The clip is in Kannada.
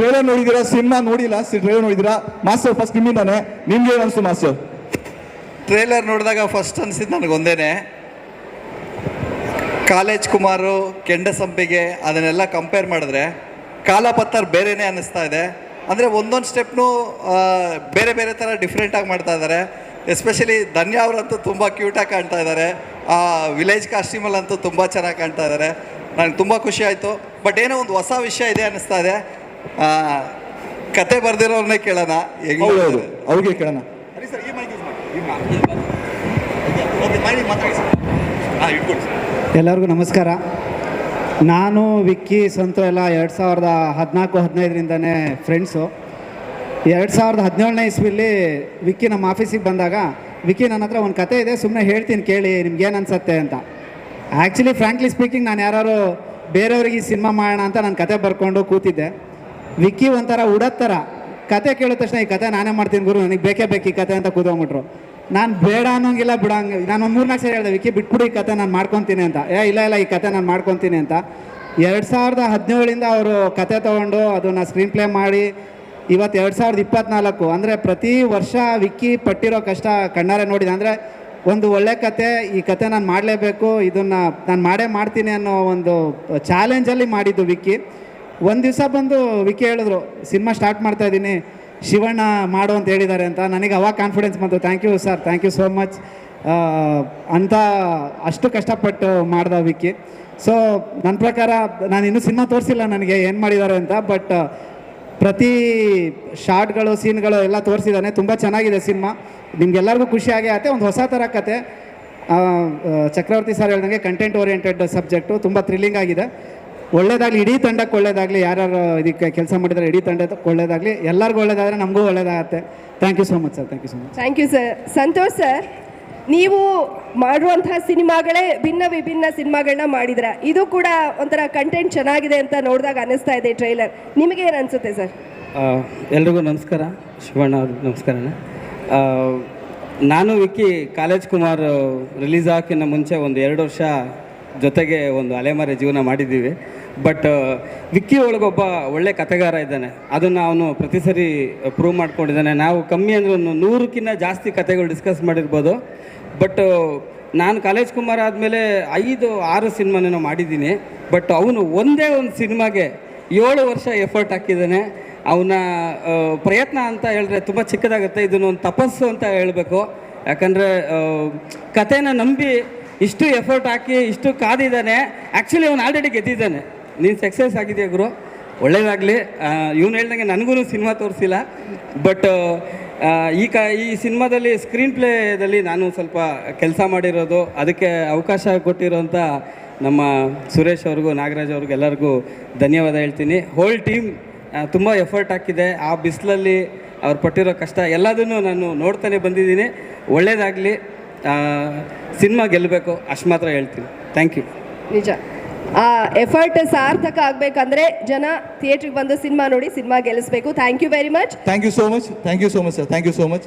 ಟ್ರೇಲರ್ ನೋಡಿದಿರಾ ಸಿನಿಮಾ ನೋಡಿಲ್ಲ? ಟ್ರೇಲರ್ ನೋಡಿದೀರಾ ಮಾಸ್ಟರ್ ಫಸ್ಟ್ ನಿಮ್ಮಿಂದಾನೆ. ನಿಮ್ಗೆ ಅನ್ಸ್ತು ಮಾಸ್ಟರ್? ಟ್ರೇಲರ್ ನೋಡಿದಾಗ ಫಸ್ಟ್ ಅನಿಸಿದ್ದು ನನಗೊಂದೇನೆ. ಕಾಲೇಜ್ ಕುಮಾರು ಕೆಂಡ ಸಂಪಿಗೆ ಅದನ್ನೆಲ್ಲ ಕಂಪೇರ್ ಮಾಡಿದ್ರೆ, ಕಾಲಪತ್ತರ್ ಬೇರೆನೇ ಅನ್ನಿಸ್ತಾ ಇದೆ. ಅಂದರೆ ಒಂದೊಂದು ಸ್ಟೆಪ್ನು ಬೇರೆ ಬೇರೆ ಥರ ಡಿಫ್ರೆಂಟಾಗಿ ಮಾಡ್ತಾ ಇದ್ದಾರೆ ಎಸ್ಪೆಷಲಿ ಧನ್ಯಾ ಅವರಂತೂ ತುಂಬ ಕ್ಯೂಟಾಗಿ ಕಾಣ್ತಾ ಇದ್ದಾರೆ ಆ ವಿಲೇಜ್ ಕಾಸ್ಟ್ಯೂಮಲ್ಲಂತೂ ತುಂಬ ಚೆನ್ನಾಗಿ ಕಾಣ್ತಾ ಇದ್ದಾರೆ ನನಗೆ ತುಂಬ ಖುಷಿ ಆಯಿತು. ಬಟ್ ಏನೋ ಒಂದು ಹೊಸ ವಿಷಯ ಇದೆ ಅನ್ನಿಸ್ತಾ ಇದೆ. ಕತೆ ಬರ್ದಿರೋರ್ನೇ ಕೇಳೋಣ ಹೆಂಗ್ ಹೌದು ಅವ್ರಿಗೆ ಕೇಳೋಣ. ಎಲ್ಲರಿಗೂ ನಮಸ್ಕಾರ. ನಾನು ವಿಕ್ಕಿ ಸಂತು ಎಲ್ಲ ಎರಡು ಸಾವಿರದ ಹದಿನಾಲ್ಕು ಹದಿನೈದರಿಂದನೇ ಫ್ರೆಂಡ್ಸು ಎರಡು ಸಾವಿರದ ಹದಿನೇಳನೇ ಇಸ್ವಿಲಿ ವಿಕ್ಕಿ ನಮ್ಮ ಆಫೀಸಿಗೆ ಬಂದಾಗ ವಿಕ್ಕಿ ನನ್ನ ಹತ್ರ ಒಂದು ಕತೆ ಇದೆ ಸುಮ್ಮನೆ ಹೇಳ್ತೀನಿ ಕೇಳಿ ನಿಮ್ಗೆ ಏನು ಅನ್ಸತ್ತೆ ಅಂತ. ಆ್ಯಕ್ಚುಲಿ ಫ್ರ್ಯಾಂಕ್ಲಿ ಸ್ಪೀಕಿಂಗ್ ನಾನು ಯಾರು ಬೇರೆಯವ್ರಿಗೆ ಈ ಸಿನಿಮಾ ಮಾಡೋಣ ಅಂತ ನಾನು ಕತೆ ಬರ್ಕೊಂಡು ಕೂತಿದ್ದೆ. ವಿಕ್ಕಿ ಒಂಥರ ಉಡತ್ತರ ಕತೆ ಕೇಳಿದ ತಕ್ಷಣ ಈ ಕತೆ ನಾನೇ ಮಾಡ್ತೀನಿ ಗುರು, ನನಗೆ ಬೇಕೇ ಬೇಕು ಈ ಕತೆ ಅಂತ ಕೂತ್ಕೊಂಡ್ಬಿಟ್ರು. ನಾನು ಬೇಡ ಅನ್ನೋಂಗಿಲ್ಲ ಬಿಡಂಗ ನಾನು ಒಂದು ಮೂರ್ನಾಲ್ಕು ಸರಿ ಹೇಳಿದೆ, ವಿಕ್ಕಿ, ಬಿಟ್ಬಿಡು ಈ ಕತೆ ನಾನು ಮಾಡ್ಕೊತೀನಿ ಅಂತ. ಏ, ಇಲ್ಲ ಇಲ್ಲ, ಈ ಕತೆ ನಾನು ಮಾಡ್ಕೊತೀನಿ ಅಂತ. ಎರಡು ಸಾವಿರದ ಹದಿನೇಳರಿಂದ ಅವರು ಕತೆ ತೊಗೊಂಡು ಅದನ್ನು ಸ್ಕ್ರೀನ್ ಪ್ಲೇ ಮಾಡಿ ಇವತ್ತು ಎರಡು ಸಾವಿರದ ಇಪ್ಪತ್ನಾಲ್ಕು, ಅಂದರೆ ಪ್ರತಿ ವರ್ಷ ವಿಕ್ಕಿ ಪಟ್ಟಿರೋ ಕಷ್ಟ ಕಣ್ಣಾರೆ ನೋಡಿದೆ. ಅಂದರೆ ಒಂದು ಒಳ್ಳೆ ಕತೆ, ಈ ಕತೆ ನಾನು ಮಾಡಲೇಬೇಕು, ಇದನ್ನು ನಾನು ಮಾಡೇ ಮಾಡ್ತೀನಿ ಅನ್ನೋ ಒಂದು ಚಾಲೆಂಜಲ್ಲಿ ಮಾಡಿದ್ದು ವಿಕ್ಕಿ. ಒಂದು ದಿವಸ ಬಂದು ವಿಕ್ಕಿ ಹೇಳಿದ್ರು, ಸಿನಿಮಾ ಸ್ಟಾರ್ಟ್ ಮಾಡ್ತಾ ಇದ್ದೀನಿ ಶಿವಣ್ಣ ಮಾಡು ಅಂತ ಹೇಳಿದ್ದಾರೆ ಅಂತ. ನನಗೆ ಅವಾಗ ಕಾನ್ಫಿಡೆನ್ಸ್ ಬಂತು thank you sir thank you so much ಅಂತ ಅಷ್ಟು ಕಷ್ಟಪಟ್ಟು ಮಾಡ್ದ ವಿಕ್ಕಿ ಸೊ ನನ್ನ ಪ್ರಕಾರ ನಾನು ಇನ್ನೂ ಸಿನಿಮಾ ತೋರಿಸಿಲ್ಲ ನನಗೆ ಏನು ಮಾಡಿದ್ದಾರೆ ಅಂತ ಬಟ್ ಪ್ರತಿ ಶಾರ್ಟ್ಗಳು ಸೀನ್ಗಳು ಎಲ್ಲ ತೋರಿಸಿದ್ದಾನೆ, ತುಂಬ ಚೆನ್ನಾಗಿದೆ ಸಿನಿಮಾ. ನಿಮ್ಗೆಲ್ಲರಿಗೂ ಖುಷಿ ಆಗೇ ಆಗುತ್ತೆ ಒಂದು ಹೊಸ ಥರ ಕತೆ. ಚಕ್ರವರ್ತಿ ಸರ್ ಹೇಳ್ದಂಗೆ ಕಂಟೆಂಟ್ ಓರಿಯೆಂಟೆಡ್ ಸಬ್ಜೆಕ್ಟು ತುಂಬ ಥ್ರಿಲ್ಲಿಂಗ್ ಆಗಿದೆ. ಒಳ್ಳೇದಾಗಲಿ ಇಡೀ ತಂಡಕ್ಕೆ ಒಳ್ಳೇದಾಗಲಿ ಯಾರ್ಯಾರು ಇದಕ್ಕೆ ಕೆಲಸ ಮಾಡಿದ್ರೆ ಇಡೀ ತಂಡಕ್ಕೆ ಒಳ್ಳೇದಾಗಲಿ ಎಲ್ಲರಿಗೂ ಒಳ್ಳೇದಾದರೆ ನಮಗೂ ಒಳ್ಳೇದಾಗುತ್ತೆ. Thank you so much sir thank you so much thank you sir Santosh sir ನೀವು ಮಾಡುವಂತಹ ಸಿನಿಮಾಗಳೇ ಭಿನ್ನ ವಿಭಿನ್ನ ಸಿನಿಮಾಗಳನ್ನ ಮಾಡಿದ್ರ. ಇದು ಕೂಡ ಒಂಥರ ಕಂಟೆಂಟ್ ಚೆನ್ನಾಗಿದೆ ಅಂತ ನೋಡಿದಾಗ ಅನಿಸ್ತಾ ಇದೆ ಟ್ರೈಲರ್ ನಿಮಗೆ ಏನು ಅನ್ಸುತ್ತೆ ಸರ್ ಎಲ್ರಿಗೂ ನಮಸ್ಕಾರ. ಶಿವಣ್ಣ ಅವ್ರಿಗೆ ನಮಸ್ಕಾರ ನಾನು ವಿಕ್ಕಿ ಕಾಲೇಜ್ ಕುಮಾರ್ ರಿಲೀಸ್ ಆಗೋಕ್ಕಿಂತ ಮುಂಚೆ ಒಂದು ಎರಡು ವರ್ಷ ಜೊತೆಗೆ ಒಂದು ಅಲೆಮಾರಿ ಜೀವನ ಮಾಡಿದ್ದೀವಿ. ಬಟ್ ವಿಕ್ಕಿ ಒಳಗೊಬ್ಬ ಒಳ್ಳೆ ಕಥೆಗಾರ ಇದ್ದಾನೆ. ಅದನ್ನು ಅವನು ಪ್ರತಿ ಸರಿ ಪ್ರೂವ್ ಮಾಡ್ಕೊಂಡಿದ್ದಾನೆ. ನಾವು ಕಮ್ಮಿ ಅಂದರೆ ಒಂದು ನೂರಕ್ಕಿಂತ ಜಾಸ್ತಿ ಕತೆಗಳು ಡಿಸ್ಕಸ್ ಮಾಡಿರ್ಬೋದು. ಬಟ್ ನಾನು ಕಾಲೇಜ್ ಕುಮಾರ್ ಆದಮೇಲೆ ಐದು, ಆರು ಸಿನಿಮಾನೇನೋ ಮಾಡಿದ್ದೀನಿ. ಬಟ್ ಅವನು ಒಂದೇ ಒಂದು ಸಿನಿಮಾಗೆ ಏಳು ವರ್ಷ ಎಫರ್ಟ್ ಹಾಕಿದ್ದಾನೆ. ಅವನ ಪ್ರಯತ್ನ ಅಂತ ಹೇಳಿದ್ರೆ ತುಂಬ ಚಿಕ್ಕದಾಗುತ್ತೆ. ಇದನ್ನು ಒಂದು ತಪಸ್ಸು ಅಂತ ಹೇಳಬೇಕು. ಯಾಕಂದರೆ ಕತೆನ ನಂಬಿ ಇಷ್ಟು ಎಫರ್ಟ್ ಹಾಕಿ ಇಷ್ಟು ಕಾದಿದ್ದಾನೆ. ಆ್ಯಕ್ಚುಲಿ ಅವನು ಆಲ್ರೆಡಿ ಗೆದ್ದಿದ್ದಾನೆ. ನೀನು ಸಕ್ಸಸ್ ಆಗಿದೆಯಾ ಗುರು? ಒಳ್ಳೇದಾಗಲಿ. ಇವನು ಹೇಳ್ದಂಗೆ ನನಗೂ ಸಿನಿಮಾ ತೋರಿಸಿಲ್ಲ. ಬಟ್ ಈ ಕ, ಈ ಸಿನಿಮಾದಲ್ಲಿ ಸ್ಕ್ರೀನ್ ಪ್ಲೇದಲ್ಲಿ ನಾನು ಸ್ವಲ್ಪ ಕೆಲಸ ಮಾಡಿರೋದು, ಅದಕ್ಕೆ ಅವಕಾಶ ಕೊಟ್ಟಿರೋಂಥ ನಮ್ಮ ಸುರೇಶ್ ಅವ್ರಿಗೂ, ನಾಗರಾಜ್ ಅವ್ರಿಗೂ ಎಲ್ಲರಿಗೂ ಧನ್ಯವಾದ ಹೇಳ್ತೀನಿ. ಹೋಲ್ ಟೀಮ್ ತುಂಬ ಎಫರ್ಟ್ ಹಾಕಿದೆ. ಆ ಬಿಸಿಲಲ್ಲಿ ಅವ್ರು ಪಟ್ಟಿರೋ ಕಷ್ಟ ಎಲ್ಲದನ್ನು ನಾನು ನೋಡ್ತಾನೆ ಬಂದಿದ್ದೀನಿ. ಒಳ್ಳೇದಾಗಲಿ. ಸಿನಿಮಾ ಗೆಲ್ಲಬೇಕು, ಅಷ್ಟು ಮಾತ್ರ ಹೇಳ್ತೀನಿ. ಥ್ಯಾಂಕ್ ಯು ನಿಜ. ಆ ಎಫರ್ಟ್ ಸಾರ್ಥಕ ಆಗ್ಬೇಕಂದ್ರೆ ಜನ ಥಿಯೇಟ್ರಿಗೆ ಬಂದು ಸಿನಿಮಾ ನೋಡಿ cinema ಗೆಲ್ಲಿಸ್ಬೇಕು. Thank you very much thank you so much thank you so much sir thank you so much